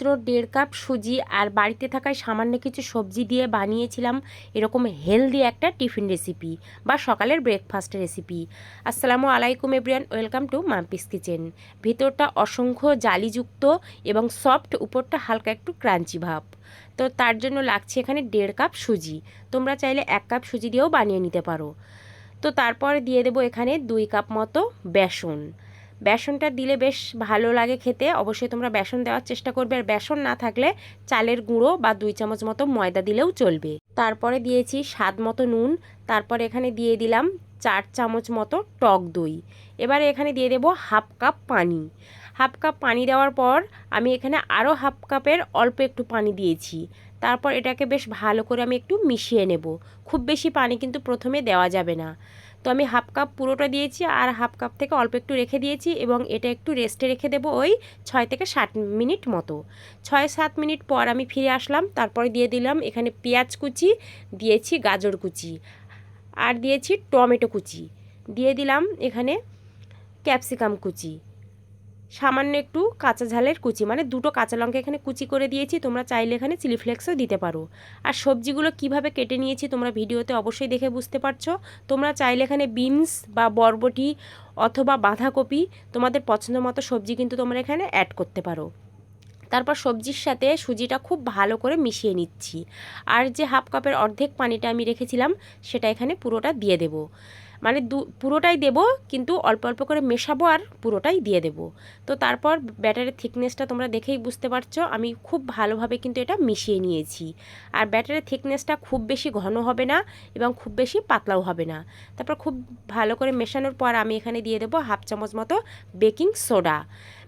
মাত্র দেড় কাপ সুজি আর বাড়িতে থাকায় সামান্য কিছু সবজি দিয়ে বানিয়েছিলাম এরকম হেলদি একটা টিফিন রেসিপি বা সকালের ব্রেকফাস্ট রেসিপি আসসালামু আলাইকুম everyone welcome to Mampi's kitchen ভিতরটা অসংখ্য জালিযুক্ত এবং সফট উপরটা হালকা একটু ক্রাঞ্চি ভাব। তো তার জন্য লাগছে এখানে দেড় কাপ সুজি। তোমরা চাইলে এক কাপ সুজি দিয়েও বানিয়ে নিতে পারো। তো তারপর দিয়ে দেবো এখানে দুই কাপ মতো বেসন। বেসনটা দিলে বেশ ভালো লাগে খেতে। অবশ্যই তোমরা বেসন দেওয়ার চেষ্টা করবে। আর বেসন না থাকলে চালের গুঁড়ো বা দুই চামচ মতো ময়দা দিলেও চলবে। তারপরে দিয়েছি স্বাদ মতো নুন। তারপরে এখানে দিয়ে দিলাম চার চামচ মতো টক দই। এবারে এখানে দিয়ে দেবো হাফ কাপ পানি। হাফ কাপ পানি দেওয়ার পর আমি এখানে আরও হাফ কাপের অল্প একটু পানি দিয়েছি। তারপর এটাকে বেশ ভালো করে আমি একটু মিশিয়ে নেব। খুব বেশি পানি কিন্তু প্রথমে দেওয়া যাবে না। তো আমি হাফ কাপ পুরোটা দিয়েছি আর হাফ কাপ থেকে অল্প একটু রেখে দিয়েছি এবং এটা একটু রেস্টে রেখে দেব ওই ছয় থেকে ষাট মিনিট মতো। ছয় সাত মিনিট পর আমি ফিরে আসলাম, তারপরে দিয়ে দিলাম এখানে পেঁয়াজ কুচি, দিয়েছি গাজর কুচি আর দিয়েছি টমেটো কুচি। দিয়ে দিলাম এখানে ক্যাপসিকাম কুচি। সামান্য একটু কাঁচা ঝালের কুচি মানে দুটো কাঁচা লঙ্কা এখানে কুচি করে দিয়েছি, তোমরা চাইলে এখানে চিলি ফ্লেক্সও দিতে পারো। আর সবজিগুলো কীভাবে কেটে নিয়েছি তোমরা ভিডিওতে অবশ্যই দেখে বুঝতে পারছ। তোমরা চাইলে এখানে বিনস বা বরবটি অথবা বাঁধাকপি, তোমাদের পছন্দ মতো সবজি কিন্তু তোমরা এখানে অ্যাড করতে পারো। তারপর সবজির সাথে সুজিটা খুব ভালো করে মিশিয়ে নিচ্ছি। আর যে হাফ কাপের অর্ধেক পানিটা আমি রেখেছিলাম, সেটা এখানে পুরোটা দিয়ে দেবো। মানে দু, পুরোটাই দেবো, কিন্তু অল্প অল্প করে মেশাবো আর পুরোটাই দিয়ে দেব। তো তারপর ব্যাটারের থিকনেসটা তোমরা দেখেই বুঝতে পারছ, আমি খুব ভালোভাবে কিন্তু এটা মিশিয়ে নিয়েছি। আর ব্যাটারের থিকনেসটা খুব বেশি ঘন হবে না এবং খুব বেশি পাতলাও হবে না। তারপর খুব ভালো করে মেশানোর পর আমি এখানে দিয়ে দেবো হাফ চামচ মতো বেকিং সোডা।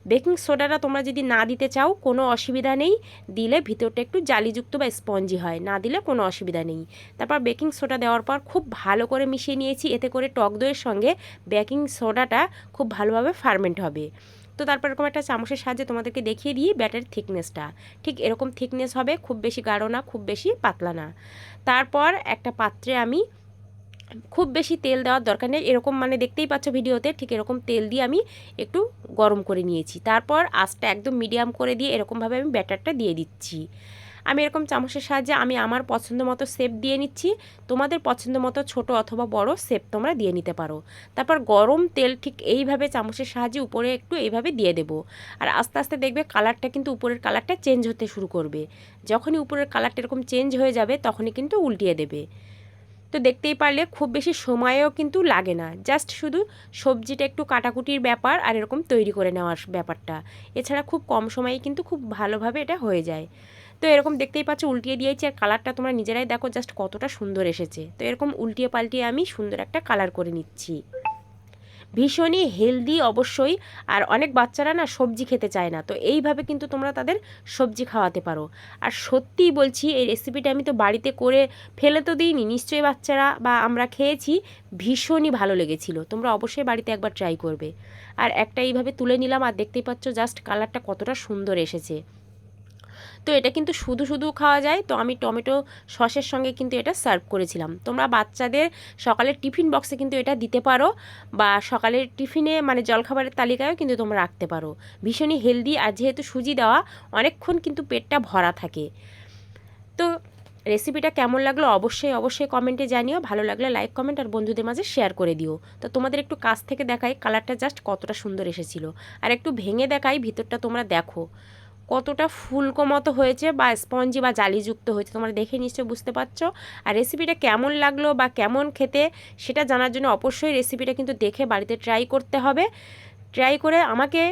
বেকিং সোডাটা তোমরা যদি না দিতে চাও, কোনো অসুবিধা নেই। দিলে ভিতরটা একটু জালিযুক্ত বা স্পঞ্জি হয়। না দিলে কোনো অসুবিধা নেই। তারপর বেকিং সোডা দেওয়ার পর খুব ভালো করে মিশিয়ে নিয়েছি। এতে করে টক দইয়ের সঙ্গে বেকিং সোডাটা খুব ভালোভাবে ফার্মেন্ট হবে। তো তারপর এরকম একটা চামচের সাহায্যে তোমাদেরকে দেখিয়ে দিই ব্যাটার থিকনেসটা। ঠিক এরকম থিকনেস হবে, খুব বেশি গাঢ় না, খুব বেশি পাতলা না। তারপর একটা পাত্রে আমি খুব বেশি তেল দেওয়ার দরকার নেই। এরকম মানে দেখতেই পাচ্ছ ভিডিওতে, ঠিক এরকম তেল দিয়ে আমি একটু গরম করে নিয়েছি। তারপর আঁচটা একদম মিডিয়াম করে দিয়ে এরকমভাবে আমি ব্যাটারটা দিয়ে দিচ্ছি। আমি এরকম চামচের সাহায্যে আমি আমার পছন্দ মতো শেপ দিয়ে নিচ্ছি। তোমাদের পছন্দ মতো ছোট অথবা বড় শেপ তোমরা দিয়ে নিতে পারো। তারপর গরম তেল ঠিক এইভাবে চামচের সাহায্যে উপরে একটু এইভাবে দিয়ে দেবো। আর আস্তে আস্তে দেখবে কালারটা কিন্তু উপরের কালারটা চেঞ্জ হতে শুরু করবে। যখনই উপরের কালারটা এরকম চেঞ্জ হয়ে যাবে, তখনই কিন্তু উল্টিয়ে দেবে। তো দেখতেই পারলে খুব বেশি সময়ও কিন্তু লাগে না। জাস্ট শুধু সবজিটা একটু কাটাকুটির ব্যাপার আর এরকম তৈরি করে নেওয়ার ব্যাপারটা। এছাড়া খুব কম সময়ে কিন্তু খুব ভালোভাবে এটা হয়ে যায়। তো এরকম দেখতেই পাচ্ছ উল্টিয়ে দিয়েছি আর কালারটা তোমরা নিজেরাই দেখো জাস্ট কতটা সুন্দর এসেছে। তো এরকম উল্টিয়ে পাল্টিয়ে আমি সুন্দর একটা কালার করে নিচ্ছি। ভীষণই হেলদি অবশ্যই। আর অনেক বাচ্চারা না সবজি খেতে চায় না। তো এইভাবে কিন্তু তোমরা তাদের সবজি খাওয়াতে পারো। আর সত্যিই বলছি, এই রেসিপিটা আমি তো বাড়িতে করে ফেলে তো দিইনি। নিশ্চয়ই বাচ্চারা বা আমরা খেয়েছি, ভীষণই ভালো লেগেছিল। তোমরা অবশ্যই বাড়িতে একবার ট্রাই করবে। আর একটা এইভাবে তুলে নিলাম, আর দেখতেই পাচ্ছ জাস্ট কালারটা কতটা সুন্দর এসেছে। তো এটা কিন্তু শুধু শুধু খাওয়া যায়। তো আমি টমেটো সসের সঙ্গে কিন্তু এটা সার্ভ করেছিলাম। তোমরা বাচ্চাদের সকালের টিফিন বক্সে কিন্তু এটা দিতে পারো বা সকালের টিফিনে মানে জলখাবারের তালিকায়ও কিন্তু তোমরা রাখতে পারো। ভীষণই হেলদি আর যেহেতু সুজি দেওয়া, অনেকক্ষণ কিন্তু পেটটা ভরা থাকে। তো রেসিপিটা কেমন লাগল অবশ্যই অবশ্যই কমেন্টে জানিও। ভালো লাগলে লাইক কমেন্ট আর বন্ধুদের মাঝে শেয়ার করে দিও। তো তোমাদের একটু কাছ থেকে দেখাই কালারটা জাস্ট কতটা সুন্দর এসেছিল। আর একটু ভেঙে দেখাই, ভিতরটা তোমরা দেখো। কতটা ফুলকো মতো হয়েছে বা স্পঞ্জি বা জালিযুক্ত হয়েছে, তোমরা দেখে নিশ্চয়ই বুঝতে পারছ। আর রেসিপিটা কেমন লাগল বা কেমন খেতে, সেটা জানার জন্য অবশ্যই রেসিপিটা কিন্তু দেখে বাড়িতে ট্রাই করতে হবে। ট্রাই করে আমাকে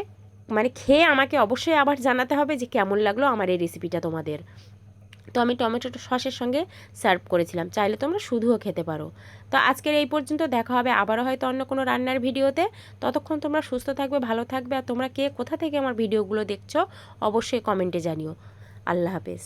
মানে খেয়ে আমাকে অবশ্যই আবার জানাতে হবে যে কেমন লাগল আমার এই রেসিপিটা তোমাদের। তো আমি টমেটো সসের সঙ্গে সার্ভ করেছিলাম। চাইলে তোমরা শুধুও খেতে পারো। তো আজকের এই পর্যন্ত দেখা হবে আবারও হয়তো অন্য কোনো রান্নার ভিডিওতে। ততক্ষণ তোমরা সুস্থ থাকবে, ভালো থাকবে। আর তোমরা কে কোথা থেকে আমার ভিডিওগুলো দেখছ, অবশ্যই কমেন্টে জানিও। আল্লাহ হাফেজ।